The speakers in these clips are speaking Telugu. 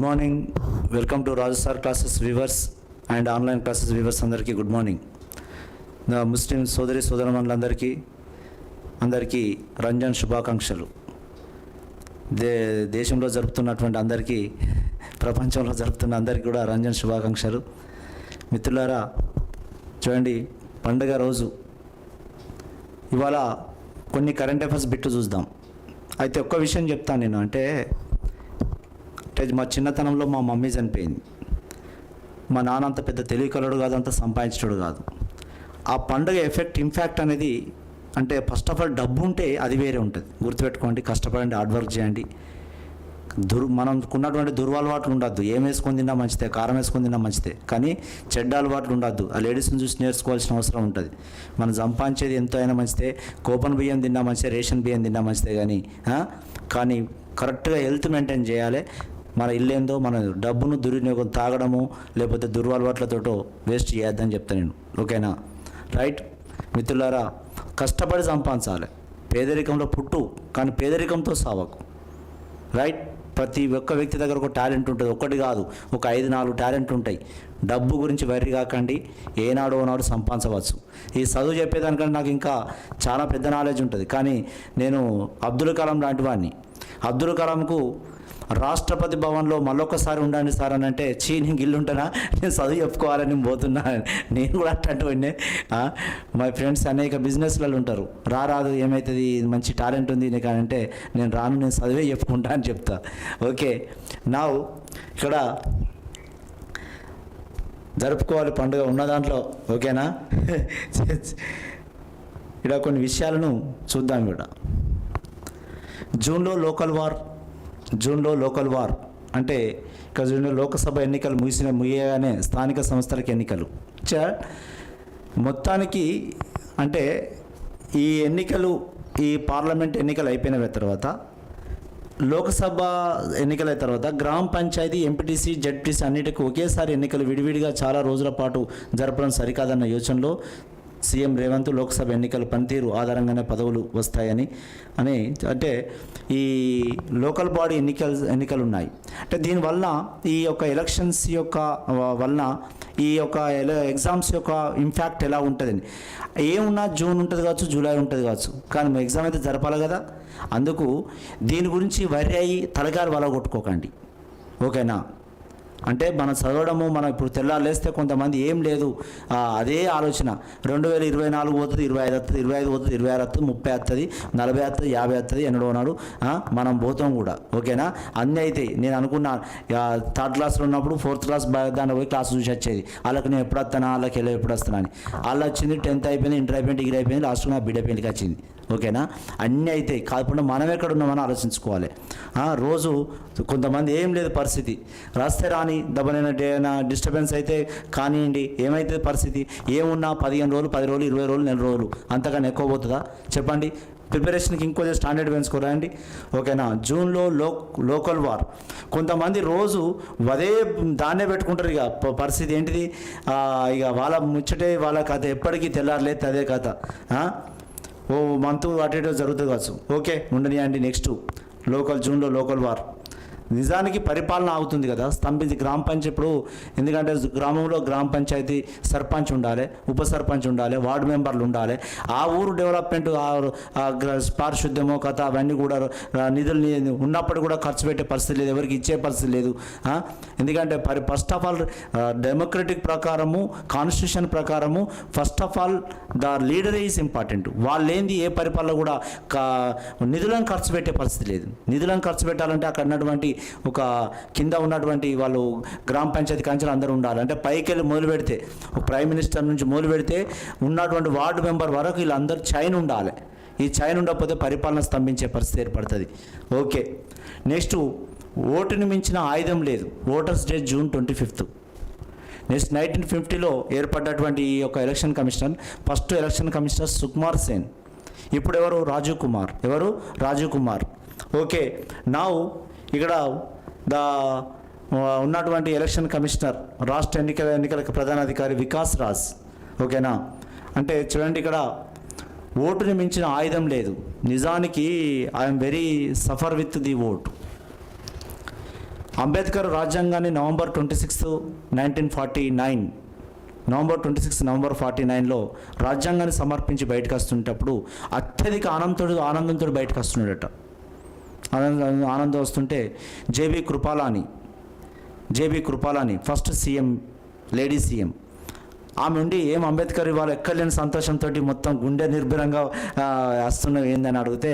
Good morning. Welcome to Raju sir classes viewers and online classes viewers అందరికీ గుడ్ మార్నింగ్. నా ముస్లిం సోదరి సోదరమణులందరికీ అందరికీ రంజాన్ శుభాకాంక్షలు. దే దేశంలో జరుపుతున్నటువంటి అందరికీ ప్రపంచంలో జరుపుతున్న అందరికీ కూడా రంజాన్ శుభాకాంక్షలు. మిత్రులారా చూడండి పండుగ రోజు ఇవాళ కొన్ని కరెంట్ అఫైర్స్ బిట్టు చూద్దాం. అయితే ఒక్క విషయం చెప్తాను నేను అంటే అంటే మా చిన్నతనంలో మా మమ్మీ చనిపోయింది. మా నాన్న అంత పెద్ద తెలివికలడు కాదు అంత సంపాదించడు కాదు. ఆ పండుగ ఎఫెక్ట్ ఇంపాక్ట్ అనేది అంటే ఫస్ట్ ఆఫ్ ఆల్ డబ్బు ఉంటే అది వేరే ఉంటుంది. గుర్తుపెట్టుకోండి కష్టపడండి హార్డ్ వర్క్ చేయండి. దుర్ మనకున్నటువంటి దుర్వాలవాట్లు ఉండద్దు. ఏం వేసుకొని తిన్నా మంచిదే కారం వేసుకొని తిన్నా మంచిదే. కానీ చెడ్డ అలవాట్లు ఉండద్దు. ఆ లేడీస్ని చూసి నేర్చుకోవాల్సిన అవసరం ఉంటుంది. మనం సంపాదించేది ఎంతో అయినా మంచిదే కోపన్ బియ్యం తిన్నా మంచిదే రేషన్ బియ్యం తిన్నా మంచిదే కానీ కానీ కరెక్ట్గా హెల్త్ మెయింటైన్ చేయాలి. మన ఇల్లేందో మన డబ్బును దుర్వినియోగం తాగడము లేకపోతే దుర్వాలవాట్లతోటో వేస్ట్ చేయొద్దని చెప్తాను నేను. ఓకేనా? రైట్? మిత్రులారా కష్టపడి సంపాదించాలి. పేదరికంలో పుట్టు కానీ పేదరికంతో సావకు. రైట్? ప్రతి ఒక్క వ్యక్తి దగ్గర ఒక టాలెంట్ ఉంటుంది. ఒకటి కాదు ఒక ఐదు నాలుగు టాలెంట్ ఉంటాయి. డబ్బు గురించి వైరీ కాకండి ఏనాడో నాడు సంపాదించవచ్చు. ఈ చదువు చెప్పేదానికంటే నాకు ఇంకా చాలా పెద్ద నాలెడ్జ్ ఉంటుంది. కానీ నేను అబ్దుల్ కలాం లాంటి వాడిని. అబ్దుల్ కలాంకు రాష్ట్రపతి భవన్లో మరొకసారి ఉండండి సార్ అని అంటే చీ నేను గిల్లు ఉంటానా నేను చదువు చెప్పుకోవాలని పోతున్నా. నేను కూడా అట్లాంటివన్నీ మా ఫ్రెండ్స్ అనేక బిజినెస్లలో ఉంటారు. రా రాదు ఏమవుతుంది మంచి టాలెంట్ ఉంది నీకు అంటే నేను రాను నేను చదివే చెప్పుకుంటా అని చెప్తా. ఓకే. నా ఇక్కడ జరుపుకోవాలి పండుగ ఉన్న దాంట్లో ఓకేనా? ఇక్కడ కొన్ని విషయాలను చూద్దాం ఇక్కడ. జూన్లో లోకల్ వార్ జూన్లో లోకల్ వార్ అంటే ఇక్కడ జూన్లో లోకసభ ఎన్నికలు ముగిసిన ముగియగానే స్థానిక సంస్థలకు ఎన్నికలు. చ మొత్తానికి అంటే ఈ ఎన్నికలు ఈ పార్లమెంట్ ఎన్నికలు అయిపోయిన తర్వాత లోకసభ ఎన్నికల తర్వాత గ్రామ పంచాయతీ ఎంపీటీసీ జడ్పీసీ అన్నిటికీ ఒకేసారి ఎన్నికలు విడివిడిగా చాలా రోజుల పాటు జరపడం సరికాదన్న యోచనలో సీఎం రేవంత్ లోక్సభ ఎన్నికల పనితీరు ఆధారంగానే పదవులు వస్తాయని అని అంటే ఈ లోకల్ బాడీ ఎన్నికలు ఎన్నికలు ఉన్నాయి అంటే దీనివల్ల ఈ యొక్క ఎలక్షన్స్ యొక్క వలన ఈ యొక్క ఎల- ఎగ్జామ్స్ యొక్క ఇంపాక్ట్ ఎలా ఉంటుందని. ఏమున్నా జూన్ ఉంటుంది కావచ్చు జూలై ఉంటుంది కావచ్చు కానీ ఎగ్జామ్ అయితే జరపాలి కదా. అందుకు దీని గురించి వరి అయ్యి తలగారు వల కొట్టుకోకండి ఓకేనా? అంటే మనం చదవడము మనం ఇప్పుడు తెల్లాలేస్తే కొంతమంది ఏం లేదు. అదే ఆలోచన. రెండు వేల ఇరవై నాలుగు పోతుంది ఇరవై ఐదు వస్తుంది ఇరవై ఐదు పోతుంది ఇరవై ఆరు వస్తుంది ముప్పై వస్తుంది నలభై వస్తుంది యాభై వస్తుంది ఎన్నడో నాడు మనం పోతాం కూడా. ఓకేనా? అన్నీ అయితే నేను అనుకున్నా థర్డ్ క్లాస్లో ఉన్నప్పుడు ఫోర్త్ క్లాస్ బా- దాంట్లో పోయి క్లాస్ చూసి వచ్చేది. వాళ్ళకి నేను ఎప్పుడు వస్తానా? వాళ్ళకి వెళ్ళి ఎప్పుడు వస్తానా అని. వాళ్ళు వచ్చింది టెన్త్ అయిపోయింది ఇంటర్ అయిపోయింది డిగ్రీ అయిపోయింది లాస్ట్ నా బిడ్డ పెళ్ళికి వచ్చింది. ఓకేనా? అన్నీ అయితే కాకుండా మనం ఎక్కడ ఉన్నామని ఆలోచించుకోవాలి. రోజు కొంతమంది ఏం లేదు పరిస్థితి. రాస్తే రాని దెబ్బనైనా డిస్టర్బెన్స్ అయితే కానివ్వండి ఏమైతే పరిస్థితి? ఏమున్నా పదిహేను రోజులు పది రోజులు ఇరవై రోజులు నెల రోజులు అంతకన్నా ఎక్కువ పోతుందా? చెప్పండి. ప్రిపరేషన్కి ఇంకొంచెం స్టాండర్డ్ పెంచుకోరా అండి ఓకేనా? జూన్లో లో లోకల్ వార్ కొంతమంది రోజు అదే దాన్నే పెట్టుకుంటారు ఇక. పరిస్థితి ఏంటిది? ఇక వాళ్ళ ముచ్చటే వాళ్ళ కథ ఎప్పటికీ తెల్లారలేదు అదే కథ. ఓ మంత్ అటు ఇటు జరుగుతుంది కావచ్చు. ఓకే ఉండనియండి నెక్స్ట్ లోకల్ జూన్లో లోకల్ వార్ నిజానికి పరిపాలన ఆగుతుంది కదా. స్తంభించి గ్రామ పంచాయతీ ఇప్పుడు ఎందుకంటే గ్రామంలో గ్రామ పంచాయతీ సర్పంచ్ ఉండాలి ఉప సర్పంచ్ ఉండాలి వార్డు మెంబర్లు ఉండాలి. ఆ ఊరు డెవలప్మెంట్ ఆ- పారిశుద్ధ్యమో కథ అవన్నీ కూడా నిధులు ఉన్నప్పుడు కూడా ఖర్చు పెట్టే పరిస్థితి లేదు ఎవరికి ఇచ్చే పరిస్థితి లేదు. ఎందుకంటే పరి ఫస్ట్ ఆఫ్ ఆల్ డెమోక్రటిక్ ప్రకారము కాన్స్టిట్యూషన్ ప్రకారము first of all the leader is important వాళ్ళు ఏంది ఏ పరిపాలన కూడా కా- నిధులను ఖర్చు పెట్టే పరిస్థితి లేదు. నిధులను ఖర్చు పెట్టాలంటే అక్కడ ఉన్నటువంటి ఒక కింద ఉన్నటువంటి వాళ్ళు గ్రామ పంచాయతీ కంచెలు అందరూ ఉండాలి. అంటే పైకి వెళ్ళి మొదలు పెడితే ఒక ప్రైమ్ మినిస్టర్ నుంచి మొదలు పెడితే ఉన్నటువంటి వార్డు మెంబర్ వరకు వీళ్ళందరూ చైన్ ఉండాలి. ఈ చైన్ ఉండకపోతే పరిపాలన స్తంభించే పరిస్థితి ఏర్పడుతుంది. ఓకే. నెక్స్ట్ ఓటుని మించిన ఆయుధం లేదు. Voters day June twenty fifth. Next nineteen ఫిఫ్టీలో ఏర్పడ్డటువంటి ఈ యొక్క election commissioner first election commissioner Sukumar Sen. ఇప్పుడు ఎవరు రాజీవ్ కుమార్. ఎవరు? రాజీవ్ కుమార్. ఓకే. నా ఇక్కడ ద ఉన్నటువంటి ఎలక్షన్ కమిషనర్ రాష్ట్ర ఎన్నికల ఎన్నికల ప్రధానాధికారి వికాస్ రాజ్. ఓకేనా? అంటే చూడండి ఇక్కడ ఓటుని మించిన ఆయుధం లేదు. నిజానికి I'm very suffer with the vote. Ambedkar రాజ్యాంగాన్ని November twenty six nineteen forty nine November twenty six November forty నైన్లో రాజ్యాంగాన్ని సమర్పించి బయటకు వస్తుంటప్పుడు అత్యధిక ఆనందంతో ఆనందంతో బయటకు వస్తున్నాడట ఆనందం ఆనందం వస్తుంటే J B Kripalani J B Kripalani first CM lady CM ఆమె ఉండి ఏం అంబేద్కర్ ఇవాళ ఎక్కర్లేని సంతోషంతో మొత్తం గుండె నిర్భరంగా ఆ, వస్తున్నవి ఏందని అడిగితే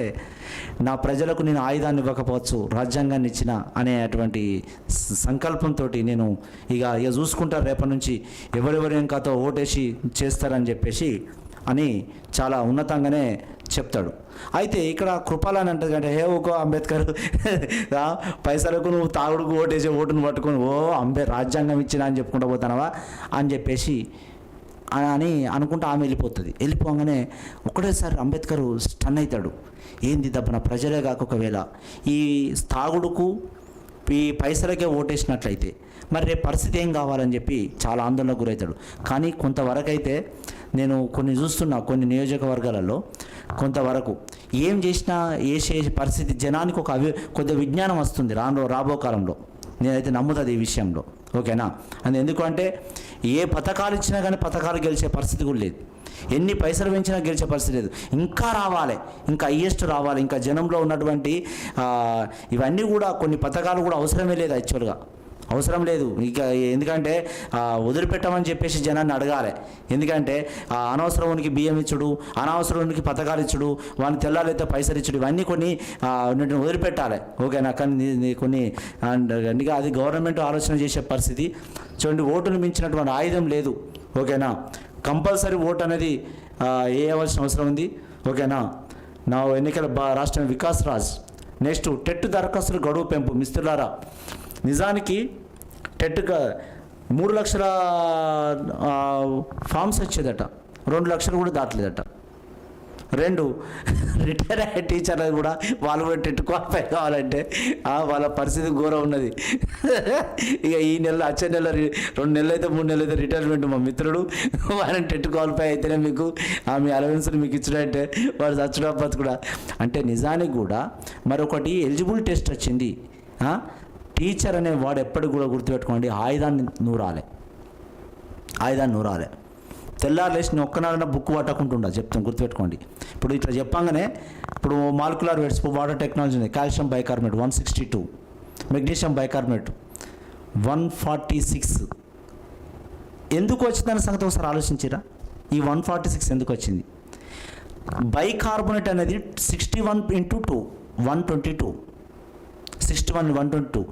నా ప్రజలకు నేను ఆయుధాన్ని ఇవ్వకపోవచ్చు రాజ్యాంగాన్ని ఇచ్చిన అనేటువంటి సంకల్పంతో నేను ఇక ఇక చూసుకుంటారు రేపటి నుంచి ఎవరెవరు ఇంకాతో ఓటేసి చేస్తారని చెప్పేసి అని చాలా ఉన్నతంగానే చెప్తాడు. అయితే ఇక్కడ కృపాలని అంటది అంటే హే ఓకో అంబేద్కర్ పైసలకు నువ్వు తాగుడుకు ఓటేసి ఓటును పట్టుకొని ఓ అంబే రాజ్యాంగం ఇచ్చిన అని చెప్పుకుంటూ పోతానవా? అని చెప్పేసి అని అనుకుంటూ ఆమె వెళ్ళిపోతుంది. వెళ్ళిపోగానే ఒకటేసారి అంబేద్కర్ స్టన్ అవుతాడు ఏంది తప్పన ప్రజలే కాక ఒకవేళ ఈ తాగుడుకు ఈ పైసలకే ఓటేసినట్లయితే మరి రేపు పరిస్థితి ఏం కావాలని చెప్పి చాలా ఆందోళనకు గురవుతాడు కానీ కొంతవరకైతే నేను కొన్ని చూస్తున్నా కొన్ని నియోజకవర్గాలలో కొంతవరకు. ఏం చేసినా వేసే పరిస్థితి జనానికి ఒక అవి కొద్దిగా విజ్ఞానం వస్తుంది రాను రాబో కాలంలో. నేనైతే నమ్ముతుంది ఈ విషయంలో. ఓకేనా? అది ఎందుకంటే ఏ పథకాలు ఇచ్చినా కానీ పథకాలు గెలిచే పరిస్థితి కూడా లేదు. ఎన్ని పైసలు పెంచినా గెలిచే పరిస్థితి లేదు. ఇంకా రావాలి ఇంకా హయ్యెస్ట్ రావాలి ఇంకా జనంలో ఉన్నటువంటి ఇవన్నీ కూడా కొన్ని పథకాలు కూడా అవసరమే లేదు యాక్చువల్గా? అవసరం లేదు. ఇక ఎందుకంటే వదిలిపెట్టమని చెప్పేసి జనాన్ని అడగాలి. ఎందుకంటే ఆ, అనవసరానికి బియ్యం ఇచ్చుడు అనవసరానికి పథకాలు ఇచ్చుడు వాడిని తెల్లాలైతే పైసలు ఇచ్చుడు ఇవన్నీ కొన్ని వదిలిపెట్టాలి. ఓకేనా? కానీ కొన్ని అందుకే అది గవర్నమెంట్ ఆలోచన చేసే పరిస్థితి. చూడండి ఓటును మించినటువంటి ఆయుధం లేదు. ఓకేనా? కంపల్సరీ ఓటు అనేది వేయవలసిన అవసరం ఉంది. ఓకేనా? నా ఎన్నికల బా రాష్ట్రం వికాస్ రాజ్. నెక్స్ట్ టెట్ దరఖాస్తులు గడువు పెంపు. మిస్త్రులారా నిజానికి టెట్ మూడు లక్షల ఫామ్స్ వచ్చేదట. రెండు లక్షలు కూడా దాటలేదట. రెండు రిటైర్ అయ్యే టీచర్లు కూడా వాళ్ళు కూడా టెట్ క్వాలిఫై కావాలంటే వాళ్ళ పరిస్థితి ఘోరం ఉన్నది. ఇక ఈ నెల వచ్చే నెల రెండు నెలలు అయితే మూడు నెలలు అయితే రిటైర్మెంట్ మా మిత్రుడు వాళ్ళని టెట్ క్వాలిఫై అయితేనే మీకు ఆ, మీ అలవెన్స్ని మీకు ఇచ్చినట్టే వాడు చచ్చడం కూడా అంటే నిజానికి కూడా మరొకటి ఎలిజిబుల్ టెస్ట్ వచ్చింది. టీచర్ అనే వాడు ఎప్పటికి కూడా గుర్తుపెట్టుకోండి ఆయుధాన్ని నూరాలే. ఆయుధాన్ని నూరాలే. తెల్లారు లేచి నేను ఒక్కనాడన్నా బుక్ పట్టకుంటుండా చెప్తాను గుర్తుపెట్టుకోండి. ఇప్పుడు ఇట్లా చెప్పంగానే ఇప్పుడు మాలిక్యులర్ వెట్స్ వాటర్ టెక్నాలజీ ఉంది. Calcium bicarbonate one sixty two. Magnesium bicarbonate one forty six. ఎందుకు వచ్చిందన్న సంగతి ఒకసారి ఆలోచించిరా? ఈ వన్ ఫార్టీ సిక్స్ ఎందుకు వచ్చింది? బైకార్బోనేట్ అనేది sixty one into two one twenty two. Sixty one one twenty two.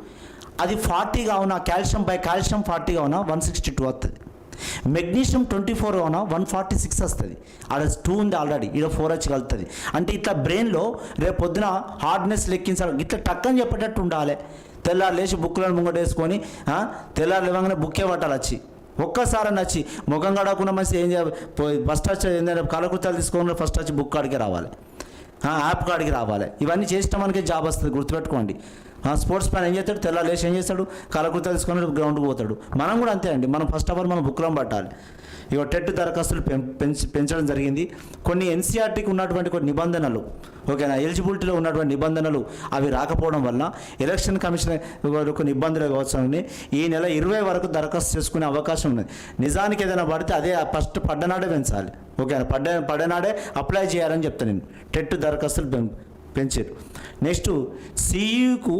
అది ఫార్టీగా ఉన్న కాల్షియం బై కాల్షియం ఫార్టీగా ఉన్న వన్ సిక్స్టీ టూ వస్తుంది మెగ్నీషియం ట్వంటీ ఫోర్ అవునా? వన్ ఫార్టీ సిక్స్ వస్తుంది. ఆడ టూ ఉంది ఆల్రెడీ. ఇక్కడ ఫోర్ వచ్చి కలుతుంది అంటే ఇట్లా బ్రెయిన్లో రేపు పొద్దున హార్డ్నెస్ లెక్కించాలి. ఇట్లా టక్కని చెప్పేటట్టు ఉండాలి. తెల్లారు లేచి బుక్లను ముంగటేసుకొని తెల్లారు లేవగానే బుక్కే పట్టాలి వచ్చి ఒక్కసారి నచ్చి. ముఖం కడకుండా మంచి ఏం చేయాలి? పోయి ఫస్ట్ వచ్చి ఏంటంటే కలకృతాలు తీసుకోకుండా ఫస్ట్ వచ్చి బుక్ కాడికి రావాలి. యాప్ కాడికి రావాలి. ఇవన్నీ చేసిన మనకి జాబ్ వస్తుంది. గుర్తుపెట్టుకోండి. స్పోర్ట్స్ మ్యాన్ ఏం చేస్తాడు? తెల్ల లేచి ఏం చేస్తాడు? కలకృత తీసుకొని గ్రౌండ్కి పోతాడు. మనం కూడా అంతే అండి. మనం ఫస్ట్ ఆఫ్ ఆల్ మనం బుక్లో పట్టాలి. ఇక టెట్ దరఖాస్తులు పెం పెంచి పెంచడం జరిగింది. కొన్ని ఎన్సీఆర్టీకి ఉన్నటువంటి కొన్ని నిబంధనలు ఓకేనా? ఎలిజిబిలిటీలో ఉన్నటువంటి నిబంధనలు అవి రాకపోవడం వల్ల ఎలక్షన్ కమిషన్ కొన్ని ఇబ్బందులు కావచ్చు ఈ నెల ఇరవై వరకు దరఖాస్తు చేసుకునే అవకాశం ఉంది నిజానికి ఏదైనా పడితే అదే ఫస్ట్ పడ్డనాడే పెంచాలి. ఓకేనా? పడ్డ పడ్డనాడే అప్లై చేయాలని చెప్తాను నేను. టెట్ దరఖాస్తులు పెంచారు. నెక్స్ట్ సిఈకు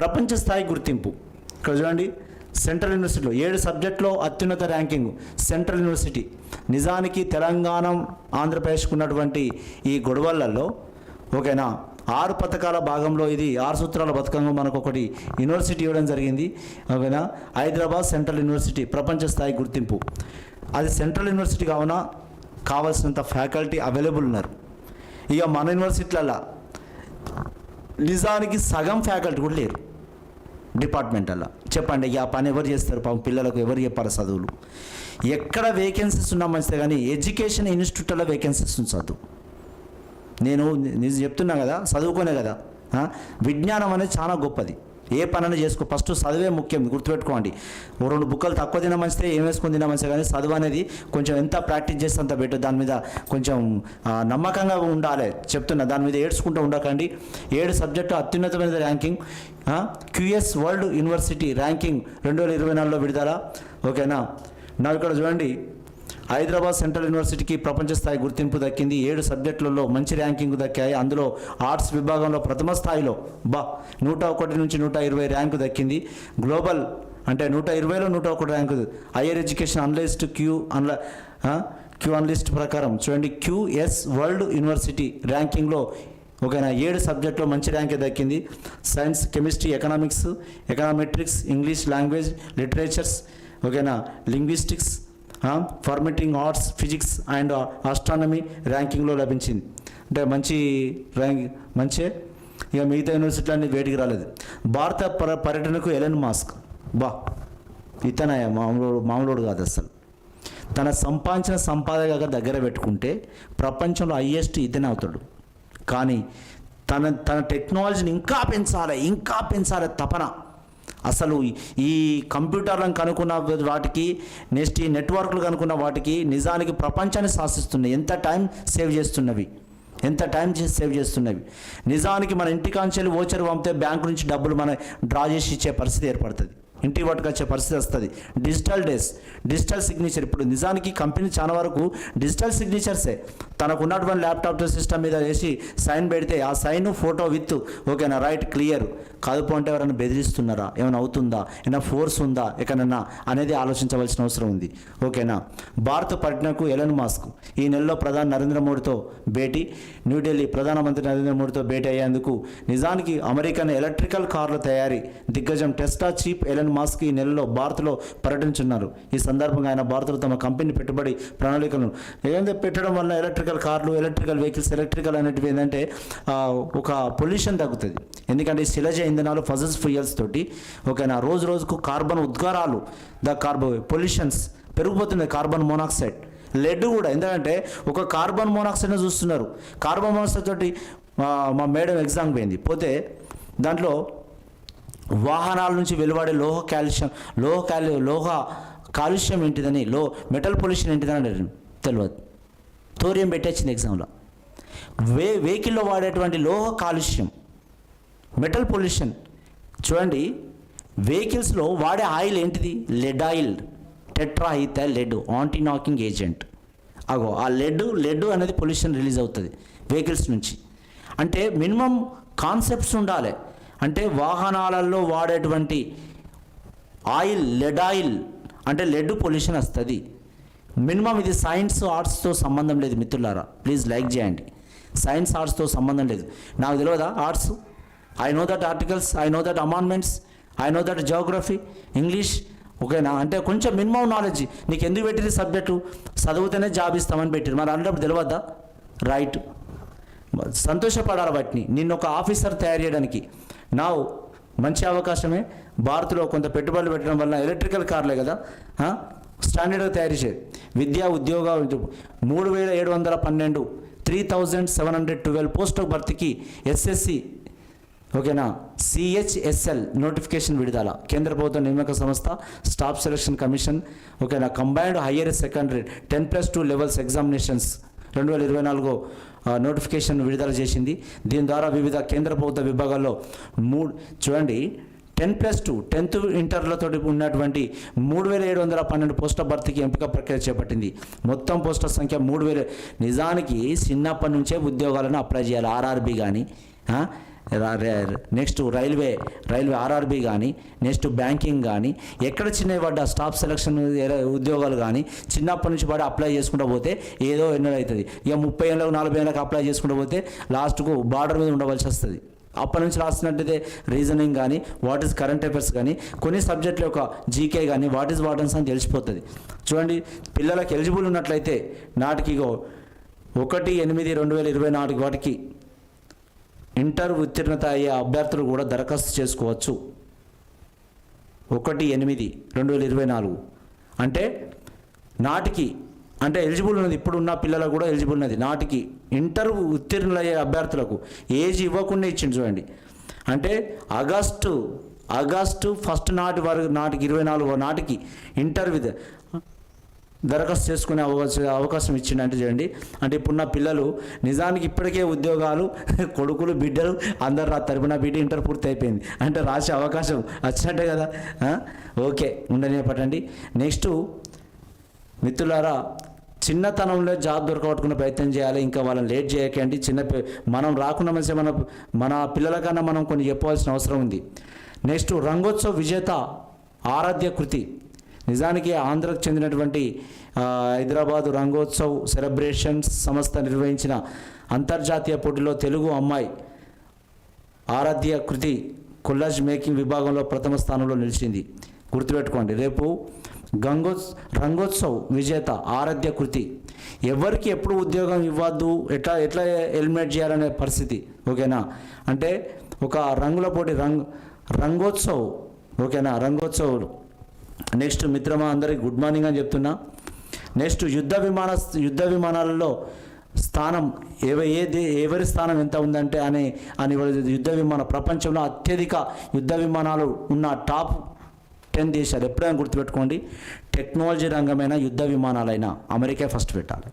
ప్రపంచ స్థాయి గుర్తింపు. ఇక్కడ చూడండి సెంట్రల్ యూనివర్సిటీలో ఏడు సబ్జెక్టులో అత్యున్నత ర్యాంకింగ్. Central university. నిజానికి తెలంగాణ ఆంధ్రప్రదేశ్కు ఉన్నటువంటి ఈ గొడవలలో ఓకేనా ఆరు పథకాల భాగంలో ఇది ఆరు సూత్రాల పథకంగా మనకు ఒకటి యూనివర్సిటీ ఇవ్వడం జరిగింది ఓకేనా హైదరాబాద్ సెంట్రల్ యూనివర్సిటీ ప్రపంచ స్థాయి గుర్తింపు. అది సెంట్రల్ యూనివర్సిటీ కావున కావాల్సినంత ఫ్యాకల్టీ అవైలబుల్ ఉన్నారు. ఇక మన యూనివర్సిటీలలో నిజానికి సగం ఫ్యాకల్టీ కూడా లేరు డిపార్ట్మెంటల్లో. చెప్పండి ఇక ఆ పని ఎవరు చేస్తారు? పాపం పిల్లలకు ఎవరు చెప్పాలి చదువులు? ఎక్కడ వేకెన్సీస్ ఉన్నా మంచిదే కానీ ఎడ్యుకేషన్ ఇన్స్టిట్యూట్లో వేకెన్సీస్ ఉంది చదువు. నేను నేను చెప్తున్నా కదా చదువుకోనే కదా విజ్ఞానం అనేది చాలా గొప్పది. ఏ పనైనా చేసుకో. ఫస్ట్ చదివే ముఖ్యం గుర్తుపెట్టుకోండి. ఓ రెండు బుక్కలు తక్కువ తిన మంచిదే ఏం వేసుకొని తిన మంచిదే కానీ చదువు అనేది కొంచెం ఎంత ప్రాక్టీస్ చేస్తే అంత బెటర్. దాని మీద కొంచెం నమ్మకంగా ఉండాలి. చెప్తున్నా దాని మీద ఏడ్చుకుంటూ ఉండకండి. ఏడు సబ్జెక్టు అత్యున్నతమైన ranking. QS world university ranking రెండు వేల ఇరవై నాలుగులో విడుదల. ఓకేనా? నాకు ఇక్కడ చూడండి. హైదరాబాద్ సెంట్రల్ యూనివర్సిటీకి ప్రపంచ స్థాయి గుర్తింపు దక్కింది. ఏడు సబ్జెక్టులలో మంచి ర్యాంకింగ్ దక్కాయి. అందులో ఆర్ట్స్ విభాగంలో ప్రథమ స్థాయిలో బా నూట ఒకటి నుంచి నూట ఇరవై ర్యాంకు దక్కింది. గ్లోబల్ అంటే నూట ఇరవైలో నూట ఒకటి rank higher education analyst Q అన్ల Q analyst ప్రకారం చూడండి. క్యూఎస్ వరల్డ్ యూనివర్సిటీ ర్యాంకింగ్లో ఓకేనా ఏడు సబ్జెక్టులో మంచి ర్యాంకే దక్కింది. Science chemistry economics econometrics English language literatures ఓకేనా linguistics formatting arts physics and astronomy ర్యాంకింగ్లో లభించింది. అంటే మంచి ర్యాంక్ మంచి. ఇక మిగతా యూనివర్సిటీలన్నీ వేటికి రాలేదు. భారత పర పర్యటనకు ఎలన్ మాస్క్. బా ఇతనయ మామూలు మామూలుడు కాదు అసలు. తన సంపాదించిన సంపాదక దగ్గర పెట్టుకుంటే ప్రపంచంలో హయ్యెస్ట్ ఇతనే అవుతాడు. కానీ తన తన టెక్నాలజీని ఇంకా పెంచాలి ఇంకా పెంచాలి తపన. అసలు ఈ కంప్యూటర్లను కనుక్కున్న వాటికి నెక్స్ట్ ఈ నెట్వర్క్లు కనుక్కున్న వాటికి నిజానికి ప్రపంచాన్ని శాసిస్తున్నాయి. ఎంత టైం సేవ్ చేస్తున్నవి? ఎంత టైం చేసి సేవ్ చేస్తున్నవి? నిజానికి మన ఇంటికాంచెల్లి ఓచర్ పంపితే బ్యాంకు నుంచి డబ్బులు మన డ్రా చేసి ఇచ్చే పరిస్థితి ఏర్పడుతుంది. ఇంటికి పట్టుకొచ్చే పరిస్థితి వస్తుంది. Digital days digital signature. ఇప్పుడు నిజానికి కంపెనీ చాలా వరకు డిజిటల్ సిగ్నేచర్సే. తనకు ఉన్నటువంటి ల్యాప్టాప్ సిస్టమ్ మీద వేసి సైన్ పెడితే ఆ సైన్ ఫోటో విత్ ఓకేనా రైట్ క్లియర్ కదుపు అంటే ఎవరైనా బెదిరిస్తున్నారా? ఏమైనా అవుతుందా? ఏమైనా ఫోర్స్ ఉందా? ఎక్కడన్నా? అనేది ఆలోచించవలసిన అవసరం ఉంది. ఓకేనా భారత పర్యటనకు ఎలన్ మాస్క్. ఈ నెలలో ప్రధాని నరేంద్ర మోడీతో భేటీ. న్యూఢిల్లీ ప్రధానమంత్రి నరేంద్ర మోడీతో భేటీ అయ్యేందుకు నిజానికి అమెరికన్ ఎలక్ట్రికల్ కార్ల తయారీ దిగ్గజం టెస్టా చీప్ ఎలన్ మాస్క్ ఈ నెలలో భారత్లో పర్యటించున్నారు ఈ సందర్భంగా ఆయన భారత్లో తమ కంపెనీ పెట్టుబడి ప్రణాళికలను ఏంటంటే పెట్టడం వల్ల ఎలక్ట్రికల్ కార్లు ఎలక్ట్రికల్ వెహికల్స్ ఎలక్ట్రికల్ అనేటివి ఏంటంటే ఒక పొల్యూషన్ తగ్గుతుంది. ఎందుకంటే శిలజ ఇంధనాలు ఫజల్స్ ఫ్యూయల్స్ తోటి ఓకేనా రోజు రోజుకు కార్బన్ ఉద్గారాలు ద కార్బో పొల్యూషన్స్ పెరిగిపోతుంది కార్బన్ మోనాక్సైడ్. లెడ్ కూడా ఎందుకంటే ఒక కార్బన్ మోనాక్సైడ్ని చూస్తున్నారు. కార్బన్ మోనాక్సైడ్ తోటి మా మేడం ఎగ్జామ్ పోయింది. పోతే దాంట్లో వాహనాల నుంచి వెలువడే లోహ కాల్షియం లోహ కాలు లోహ కాలుష్యం ఏంటిదని లో మెటల్ పొల్యూషన్ ఏంటిదని తెలియదు. థోరియం పెట్టేసింది ఎగ్జామ్లో. వే వెహికల్లో వాడేటువంటి లోహ కాలుష్యం మెటల్ పొల్యూషన్. చూడండి వెహికల్స్లో వాడే ఆయిల్ ఏంటిది? Lead oil. Tetraethyl lead antiknocking agent. అగో ఆ లెడ్ లెడ్ అనేది పొల్యూషన్ రిలీజ్ అవుతుంది వెహికల్స్ నుంచి. అంటే మినిమం కాన్సెప్ట్స్ ఉండాలి. అంటే వాహనాలలో వాడేటువంటి ఆయిల్ లెడ్ ఆయిల్ అంటే లెడ్ పొల్యూషన్ వస్తుంది. మినిమం ఇది సైన్స్ ఆర్ట్స్తో సంబంధం లేదు మిత్రులారా. ప్లీజ్ లైక్ చేయండి. సైన్స్ ఆర్ట్స్తో సంబంధం లేదు. నాకు తెలియదా arts? I know that articles I know that amendments I know that geography English ఓకేనా అంటే కొంచెం మినిమం నాలెడ్జ్. నీకు ఎందుకు పెట్టింది సబ్జెక్టు? చదివితేనే జాబ్ ఇస్తామని పెట్టిరు మరి అన్నప్పుడు తెలియద్దా? రైట్. సంతోషపడాలి వాటిని. నిన్ను ఒక ఆఫీసర్ తయారు చేయడానికి. నా మంచి అవకాశమే. భారత్లో కొంత పెట్టుబడులు పెట్టడం వల్ల ఎలక్ట్రికల్ కార్లే కదా? స్టాండర్డ్గా తయారు చేసేది. విద్యా ఉద్యోగ మూడు వేల ఏడు వందల పన్నెండు three thousand seven hundred twelve post భర్తీకి ఎస్ఎస్సి ఓకేనా సిహెచ్ఎస్ఎల్ నోటిఫికేషన్ విడుదల. కేంద్ర ప్రభుత్వ నియామక సంస్థ స్టాఫ్ సెలక్షన్ కమిషన్ ఓకేనా combined higher secondary ten plus two levels examinations రెండు వేల ఇరవై నాలుగు నోటిఫికేషన్ విడుదల చేసింది. దీని ద్వారా వివిధ కేంద్ర ప్రభుత్వ విభాగాల్లో మూడు చూడండి టెన్ ప్లస్ టూ టెన్త్ ఇంటర్లతో ఉన్నటువంటి మూడు వేల ఏడు వందల పన్నెండు పోస్టుల భర్తీకి ఎంపిక ప్రక్రియ చేపట్టింది. మొత్తం పోస్టుల సంఖ్య మూడు వేల నిజానికి చిన్నప్పటి నుంచే ఉద్యోగాలను అప్లై చేయాలి. ఆర్ఆర్బి కానీ నెక్స్ట్ రైల్వే రైల్వే ఆర్ఆర్బి కానీ నెక్స్ట్ బ్యాంకింగ్ కానీ ఎక్కడ చిన్న పడ్డ స్టాఫ్ సెలక్షన్ ఉద్యోగాలు కానీ చిన్నప్పటి నుంచి పడి అప్లై చేసుకుంటూ పోతే ఏదో ఎన్నో అవుతుంది. ఇక ముప్పై ఏళ్ళకు నలభై ఏళ్ళకి అప్లై చేసుకుంటూ పోతే లాస్ట్కు బార్డర్ మీద ఉండవలసి వస్తుంది. అప్పటి నుంచి రాస్తున్నట్టయితే రీజనింగ్ కానీ వాట్ ఈస్ కరెంట్ అఫైర్స్ కానీ కొన్ని సబ్జెక్టుల యొక్క జీకే కానీ వాట్ ఈస్ వాటన్స్ అని తెలిసిపోతుంది. చూడండి పిల్లలకు ఎలిజిబుల్ ఉన్నట్లయితే నాటికిగో ఒకటి ఎనిమిది రెండు వేల ఇరవై నాలుగు వాటికి ఇంటర్ ఉత్తీర్ణత అయ్యే అభ్యర్థులు కూడా దరఖాస్తు చేసుకోవచ్చు. ఒకటి ఎనిమిది రెండు వేల ఇరవై నాలుగు. అంటే నాటికి అంటే ఎలిజిబుల్ ఉన్నది ఇప్పుడు ఉన్న పిల్లలకు కూడా ఎలిజిబుల్ ఉన్నది. నాటికి ఇంటర్ ఉత్తీర్ణులయ్యే అభ్యర్థులకు ఏజ్ ఇవ్వకుండా ఇచ్చింది చూడండి. అంటే ఆగస్టు ఆగస్టు ఫస్ట్ నాటి వరకు నాటికి ఇరవై నాలుగో నాటికి ఇంటర్వ్యూ దరఖాస్తు చేసుకునే అవకాశం అవకాశం ఇచ్చిండంటే చూడండి. అంటే ఇప్పుడున్న పిల్లలు నిజానికి ఇప్పటికే ఉద్యోగాలు కొడుకులు బిడ్డలు అందరు నా తరపున బిడ్డ ఇంటర్ పూర్తి అయిపోయింది. అంటే రాసే అవకాశం వచ్చినట్టే కదా. ఓకే. ఉండనే పట్టండి నెక్స్ట్ మిత్రులారా చిన్నతనంలో జాబ్ దొరకబట్టుకునే ప్రయత్నం చేయాలి. ఇంకా వాళ్ళని లేట్ చేయకండి. చిన్న మనం రాకుండా మంచి మన మన పిల్లలకన్నా మనం కొన్ని చెప్పవలసిన అవసరం ఉంది. నెక్స్ట్ రంగోత్సవ విజేత ఆరాధ్య కృతి. నిజానికి ఆంధ్రకు చెందినటువంటి హైదరాబాదు రంగోత్సవ్ సెలబ్రేషన్స్ సంస్థ నిర్వహించిన అంతర్జాతీయ పోటీలో తెలుగు అమ్మాయి ఆరాధ్య కృతి కొల్లాజ్ మేకింగ్ విభాగంలో ప్రథమ స్థానంలో నిలిచింది. గుర్తుపెట్టుకోండి రేపు గంగోత్స్ రంగోత్సవ్ విజేత ఆరాధ్య కృతి. ఎవరికి ఎప్పుడు ఉద్యోగం ఇవ్వద్దు ఎట్లా ఎట్లా ఎలిమినేట్ చేయాలనే పరిస్థితి ఓకేనా? అంటే ఒక రంగుల పోటీ రంగ్ రంగోత్సవ్ ఓకేనా? రంగోత్సవ్. నెక్స్ట్ మిత్రమా అందరికి గుడ్ మార్నింగ్ అని చెప్తున్నా. నెక్స్ట్ యుద్ధ విమాన యుద్ధ విమానాలలో స్థానం ఎవ ఏ దే ఎవరి స్థానం ఎంత ఉందంటే అని అని యుద్ధ విమాన ప్రపంచంలో అత్యధిక యుద్ధ విమానాలు ఉన్న టాప్ టెన్ దేశాలు ఎప్పుడైనా గుర్తుపెట్టుకోండి టెక్నాలజీ రంగమైన యుద్ధ విమానాలైనా అమెరికా ఫస్ట్ పెట్టాలి.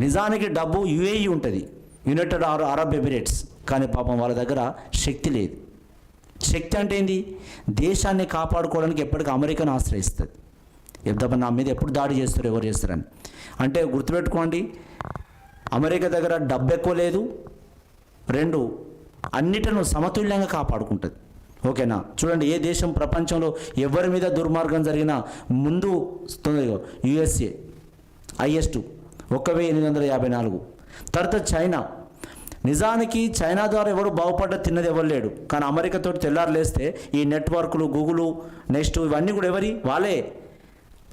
నిజానికి డబ్బు యుఏఈ ఉంటుంది యునైటెడ్ ఆర్ అరబ్ ఎమిరేట్స్. కానీ పాపం వాళ్ళ దగ్గర శక్తి లేదు. శక్తి అంటే ఏంది? దేశాన్ని కాపాడుకోవడానికి ఎప్పటికీ అమెరికాను ఆశ్రయిస్తుంది. ఎంత నా మీద ఎప్పుడు దాడి చేస్తారు ఎవరు చేస్తారని. అంటే గుర్తుపెట్టుకోండి అమెరికా దగ్గర డబ్బు ఎక్కువ లేదు. రెండు అన్నిటిను సమతుల్యంగా కాపాడుకుంటుంది. ఓకేనా? చూడండి ఏ దేశం ప్రపంచంలో ఎవరి మీద దుర్మార్గం జరిగినా ముందు యుఎస్ఏ హైయెస్ట్ ఒక వెయ్యి ఎనిమిది వందల యాభై నాలుగు. తర్వాత చైనా. నిజానికి చైనా ద్వారా ఎవడు బాగుపడ్డ తిన్నది ఎవరు లేడు. కానీ అమెరికాతో తెల్లారులేస్తే ఈ నెట్వర్క్లు గూగుల్ నెక్స్ట్ ఇవన్నీ కూడా ఎవరి? వాళ్ళే.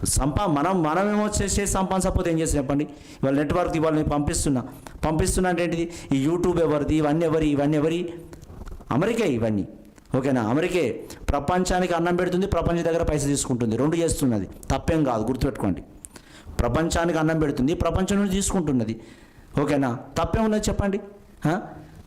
సంపా మనం మనమేమో చేసే సంపాదించకపోతే ఏం చేస్తాం చెప్పండి? ఇవాళ నెట్వర్క్ ఇవాళ నేను పంపిస్తున్నా. పంపిస్తున్నా అంటే ఏంటిది? ఈ యూట్యూబ్ ఎవరిది? ఇవన్నీ ఎవరి? ఇవన్నీ ఎవరి? అమెరికా ఇవన్నీ. ఓకేనా? అమెరికే ప్రపంచానికి అన్నం పెడుతుంది ప్రపంచం దగ్గర పైసలు తీసుకుంటుంది. రెండు చేస్తున్నది. తప్పేం కాదు గుర్తుపెట్టుకోండి. ప్రపంచానికి అన్నం పెడుతుంది ప్రపంచం నుండి తీసుకుంటున్నది. ఓకేనా? తప్పేం ఉన్నది చెప్పండి. ఆ?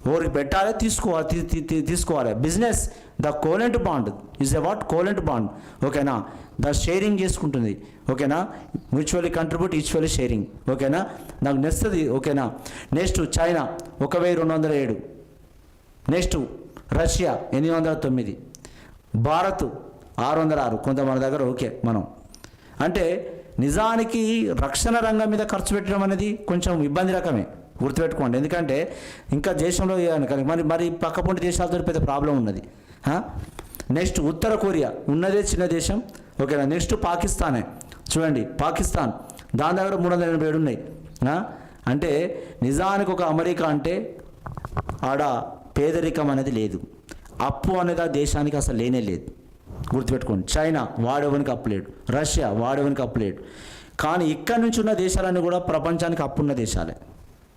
ఎవరికి పెట్టాలి తీసుకోవాలి తీసుకోవాలి. Business the covalent bond. Is a what? Covalent bond. ఓకేనా? ద షేరింగ్ చేసుకుంటుంది. ఓకేనా? Mutually contribute equally sharing. ఓకేనా? నాకు నెక్స్ట్ది ఓకేనా? Next China. ఒక వెయ్యి రెండు వందల ఏడు. నెక్స్ట్ రష్యా ఎనిమిది వందల తొమ్మిది. భారత్ ఆరు వందల ఆరు. కొంత మన దగ్గర ఓకే మనం. అంటే నిజానికి రక్షణ రంగం మీద ఖర్చు పెట్టడం అనేది కొంచెం ఇబ్బంది రకమే. గుర్తుపెట్టుకోండి. ఎందుకంటే ఇంకా దేశంలో మరి మరి పక్కపొంటి దేశాలతో పెద్ద ప్రాబ్లం ఉన్నది. నెక్స్ట్ ఉత్తర కొరియా. ఉన్నదే చిన్న దేశం. ఓకేనా? నెక్స్ట్ పాకిస్తానే. చూడండి పాకిస్తాన్. దాని దగ్గర మూడు వందల ఎనభై ఏడు ఉన్నాయి. అంటే నిజానికి ఒక అమెరికా అంటే ఆడ పేదరికం అనేది లేదు. అప్పు అనేది ఆ దేశానికి అసలు లేనే లేదు. గుర్తుపెట్టుకోండి. చైనా వాడేవనికి అప్పులేడు రష్యా వాడేవనికి అప్పులేడు కానీ ఇక్కడ నుంచి ఉన్న దేశాలన్నీ కూడా ప్రపంచానికి అప్పున్న దేశాలే.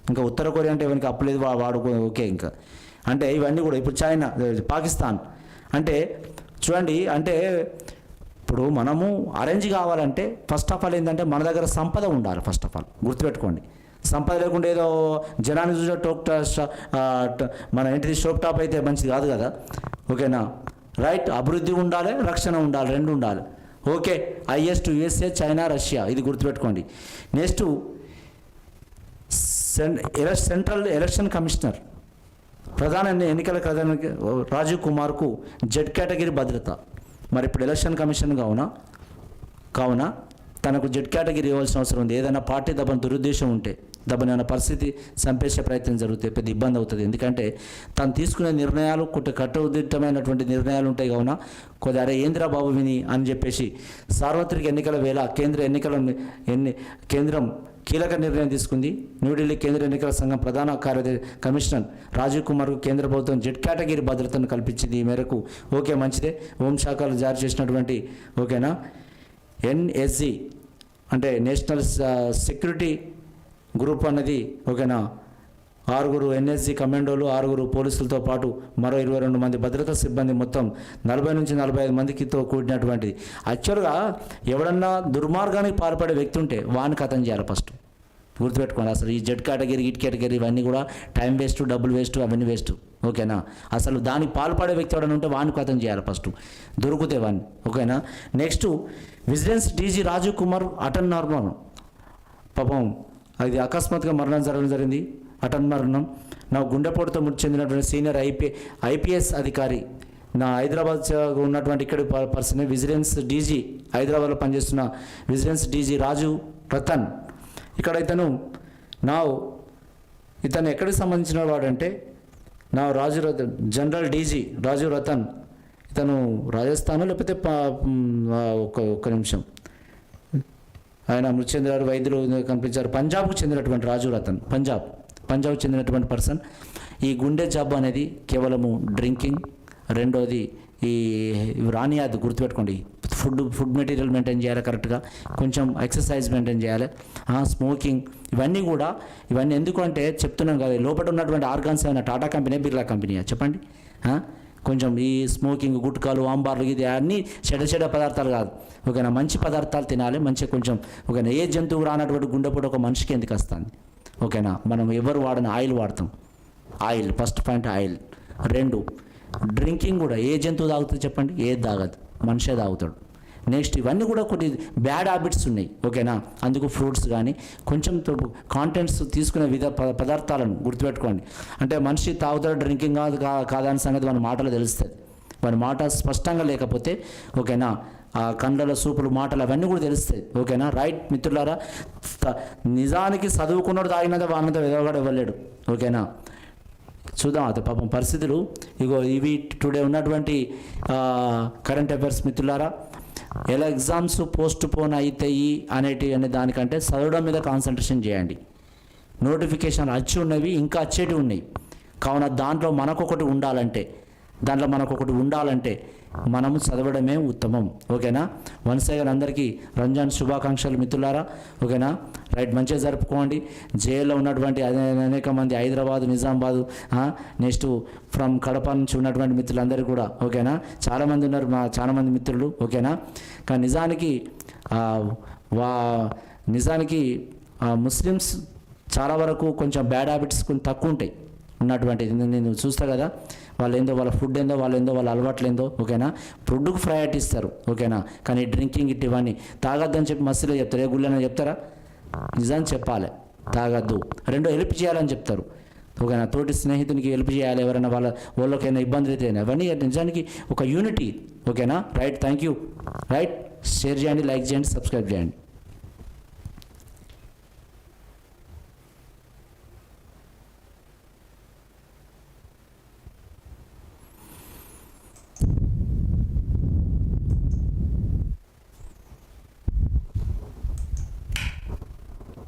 ఇంకా ఉత్తర కొరియా అంటే ఎవరికి అప్పులేదు వా- వాడు ఓకే ఇంకా. అంటే ఇవన్నీ కూడా ఇప్పుడు చైనా పాకిస్తాన్. అంటే చూడండి అంటే ఇప్పుడు మనము అరేంజ్ కావాలంటే ఫస్ట్ ఆఫ్ ఆల్ ఏంటంటే మన దగ్గర సంపద ఉండాలి ఫస్ట్ ఆఫ్ ఆల్ గుర్తుపెట్టుకోండి. సంపద లేకుండా ఏదో జనాన్ని చూసిన టోక్ మన ఏంటిది షోక్ టాప్ అయితే మంచిది కాదు కదా? ఓకేనా? రైట్ అభివృద్ధి ఉండాలి రక్షణ ఉండాలి రెండు ఉండాలి. Okay highest USA China Russia ఇది గుర్తుపెట్టుకోండి. నెక్స్ట్ సెన్- సెంట్రల్ ఎలక్షన్ కమిషనర్. ప్రధాన ఎన్నికల ప్రధాన రాజీవ్ కుమార్కు జెడ్ కేటగిరీ భద్రత. మరి ఇప్పుడు ఎలక్షన్ కమిషన్ కావున? కావున? తనకు జెడ్ కేటగిరీ ఇవ్వాల్సిన అవసరం ఉంది. ఏదైనా పార్టీ దబ్బని దురుద్దేశం ఉంటే దబ్బని ఏమైనా పరిస్థితి చంపేసే ప్రయత్నం జరిగితే పెద్ద ఇబ్బంది అవుతుంది. ఎందుకంటే తను తీసుకునే నిర్ణయాలు కొట్టి కట్టుదిట్టమైనటువంటి నిర్ణయాలు ఉంటాయి కావున కొద్ది అరే ఏంద్రా బాబు విని అని చెప్పేసి సార్వత్రిక ఎన్నికల వేళ కేంద్ర ఎన్నికల ఎన్ని కేంద్రం కీలక నిర్ణయం తీసుకుంది. న్యూఢిల్లీ కేంద్ర ఎన్నికల సంఘం ప్రధాన కార్యదర్శి కమిషనర్ రాజీవ్ కుమార్కు కేంద్ర ప్రభుత్వం జెడ్ కేటగిరీ భద్రతను కల్పించింది. ఈ మేరకు ఓకే మంచిదే. హోంశాఖలు జారీ చేసినటువంటి ఓకేనా? ఎన్ఎస్జి అంటే నేషనల్ సెక్యూరిటీ గ్రూప్ అన్నది ఓకేనా? ఆరుగురు ఎన్ఎస్జి కమాండోలు ఆరుగురు పోలీసులతో పాటు మరో ఇరవై రెండు మంది భద్రతా సిబ్బంది మొత్తం నలభై నుంచి నలభై ఐదు మందికితో కూడినటువంటిది. యాక్చువల్గా ఎవడన్నా దుర్మార్గానికి పాల్పడే వ్యక్తి ఉంటే వాని కథం చేయాలి ఫస్ట్. గుర్తుపెట్టుకోండి. అసలు ఈ జెడ్ కేటగిరీ ఇట్ కేటగిరీ ఇవన్నీ కూడా టైం వేస్ట్ డబ్బులు వేస్ట్ అవన్నీ వేస్ట్ ఓకేనా? అసలు దానికి పాల్పడే వ్యక్తి ఎవడని ఉంటే వాడిని కథం చేయాలి ఫస్ట్ దొరికితే వాడిని. ఓకేనా? Next vigilance DG Rajiv Kumar అటన్ normal పాపం అది అకస్మాత్తుగా మరణం జరగడం జరిగింది. అటన్ మరణం. నా గుండెపోటుతో మృతి చెందినటువంటి సీనియర్ ఐపీ ఐపీఎస్ అధికారి. నా హైదరాబాద్ ఉన్నటువంటి ఇక్కడ పర్సన్ విజిలెన్స్ డీజీ హైదరాబాద్లో పనిచేస్తున్న విజిలెన్స్ డీజీ రాజు రతన్. ఇక్కడ ఇతను నా ఇతను ఎక్కడికి సంబంధించిన వాడంటే నా రాజు రతన్ జనరల్ డీజీ రాజు రతన్ ఇతను రాజస్థాన్ లేకపోతే ఒక ఒక్క ఒక్క నిమిషం. ఆయన మృతి చెందినారు వైద్యులు కనిపించారు. పంజాబ్కు చెందినటువంటి రాజు రతన్ పంజాబ్ పంజాబ్ చెందినటువంటి పర్సన్. ఈ గుండె జబ్బు అనేది కేవలము డ్రింకింగ్. రెండోది ఈ రాని అది గుర్తుపెట్టుకోండి. ఫుడ్ ఫుడ్ మెటీరియల్ మెయింటైన్ చేయాలి కరెక్ట్గా. కొంచెం ఎక్సర్సైజ్ మెయింటైన్ చేయాలి. స్మోకింగ్ ఇవన్నీ కూడా ఇవన్నీ ఎందుకు అంటే చెప్తున్నాం కదా లోపల ఉన్నటువంటి ఆర్గాన్స్ ఏమైనా టాటా కంపెనీ బిర్లా కంపెనీయా చెప్పండి. కొంచెం ఈ స్మోకింగ్ గుట్కాలు ఆంబార్లు ఇది అన్నీ చెడ చెడ పదార్థాలు కాదు. ఓకేనా? మంచి పదార్థాలు తినాలి. మంచిగా కొంచెం ఒకనా ఏ జంతువు రానటువంటి గుండెపోటు ఒక మనిషికి ఎందుకు వస్తుంది? ఓకేనా? మనం ఎవరు వాడని ఆయిల్ వాడతాం. Oil first point oil. రెండు డ్రింకింగ్ కూడా ఏ జంతువు తాగుతుంది చెప్పండి? ఏది తాగదు. మనిషే తాగుతాడు. నెక్స్ట్ ఇవన్నీ కూడా కొన్ని బ్యాడ్ హ్యాబిట్స్ ఉన్నాయి. ఓకేనా? అందుకు ఫ్రూట్స్ కానీ కొంచెం కాంటెంట్స్ తీసుకునే విధ పదార్థాలను గుర్తుపెట్టుకోండి. అంటే మనిషి తాగుతాడు డ్రింకింగ్ కాదు కా- సంగతి మన మాటలు తెలుస్తుంది. వాని మాట స్పష్టంగా లేకపోతే ఓకేనా? ఆ కండల సూపులు మాటలు అవన్నీ కూడా తెలుస్తాయి ఓకేనా? రైట్ మిత్రులారా? నిజానికి చదువుకున్నాడు తాగినంత వాళ్ళంతా ఎదవగాడు ఇవ్వలేడు. ఓకేనా? చూద్దాం అది పాపం పరిస్థితులు. ఇగో ఇవి టుడే ఉన్నటువంటి కరెంట్ అఫైర్స్ మిత్రులారా ఎలా ఎగ్జామ్స్ పోస్ట్ పోన్ అవుతాయి అనేటి అనే దానికంటే చదవడం మీద కాన్సన్ట్రేషన్ చేయండి. నోటిఫికేషన్ వచ్చి ఉన్నవి ఇంకా వచ్చేటివి ఉన్నాయి. కావున దాంట్లో మనకొకటి ఉండాలంటే దాంట్లో మనకొకటి ఉండాలంటే మనము చదవడమే ఉత్తమం. ఓకేనా? వన్స్ అగైన్ అందరికీ రంజాన్ శుభాకాంక్షలు మిత్రులారా. ఓకేనా? రైట్ మంచిగా జరుపుకోండి. జైల్లో ఉన్నటువంటి అనేక మంది హైదరాబాద్ నిజామాబాద్ నెక్స్ట్ ఫ్రమ్ కడప నుంచి ఉన్నటువంటి మిత్రులందరూ కూడా ఓకేనా? చాలామంది ఉన్నారు మా చాలామంది మిత్రులు ఓకేనా? కానీ నిజానికి వా నిజానికి ముస్లిమ్స్ చాలా వరకు కొంచెం బ్యాడ్ హ్యాబిట్స్ కొంచెం తక్కువ ఉంటాయి. ఉన్నటువంటి నేను- చూస్తా కదా. వాళ్ళు ఏందో వాళ్ళ ఫుడ్ ఏందో వాళ్ళు ఏందో వాళ్ళ అలవాట్లు ఏందో ఓకేనా ఫుడ్కు ప్రయారిటీ ఇస్తారు ఓకేనా? కానీ డ్రింకింగ్ ఇట్ ఇవన్నీ తాగద్దని చెప్పి మస్తులో చెప్తారు. ఏ గుళ్ళైనా చెప్తారా? నిజాన్ని చెప్పాలి. తాగద్దు. రెండో హెల్ప్ చేయాలని చెప్తారు ఓకేనా? తోటి స్నేహితునికి హెల్ప్ చేయాలి ఎవరైనా వాళ్ళ వాళ్ళకైనా ఇబ్బందులు అయితే అవన్నీ నిజానికి ఒక యూనిటీ ఓకేనా? Right thank you right share చేయండి లైక్ చేయండి సబ్స్క్రైబ్ చేయండి.